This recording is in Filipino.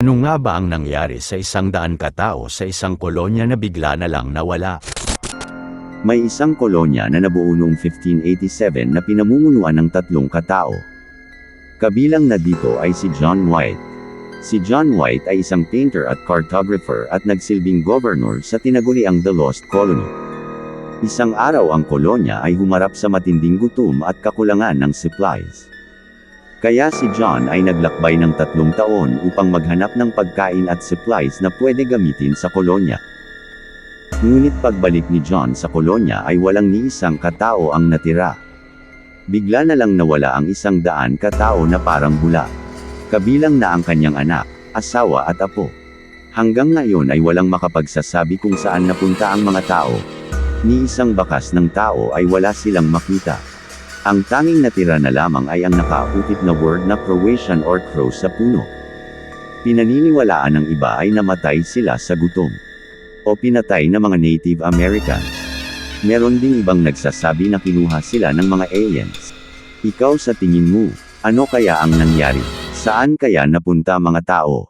Ano nga ba ang nangyari sa isang daan katao sa isang kolonya na bigla na lang nawala? May isang kolonya na nabuo noong 1587 na pinamumunuan ng tatlong katao. Kabilang na dito ay si John White. Si John White ay isang painter at cartographer at nagsilbing governor sa tinaguriang The Lost Colony. Isang araw ang kolonya ay humarap sa matinding gutom at kakulangan ng supplies. Kaya si John ay naglakbay ng tatlong taon upang maghanap ng pagkain at supplies na pwede gamitin sa kolonya. Ngunit pagbalik ni John sa kolonya ay walang ni isang katao ang natira. Bigla na lang nawala ang isang daan katao na parang bula. Kabilang na ang kanyang anak, asawa at apo. Hanggang ngayon ay walang makapagsasabi kung saan napunta ang mga tao. Ni isang bakas ng tao ay wala silang makita. Ang tanging natira na lamang ay ang nakaupit na word na Croatian or crow sa puno. Pinaniniwalaan ng iba ay namatay sila sa gutom. O pinatay na mga Native Americans. Meron ding ibang nagsasabi na kinuha sila ng mga aliens. Ikaw sa tingin mo, ano kaya ang nangyari? Saan kaya napunta mga tao?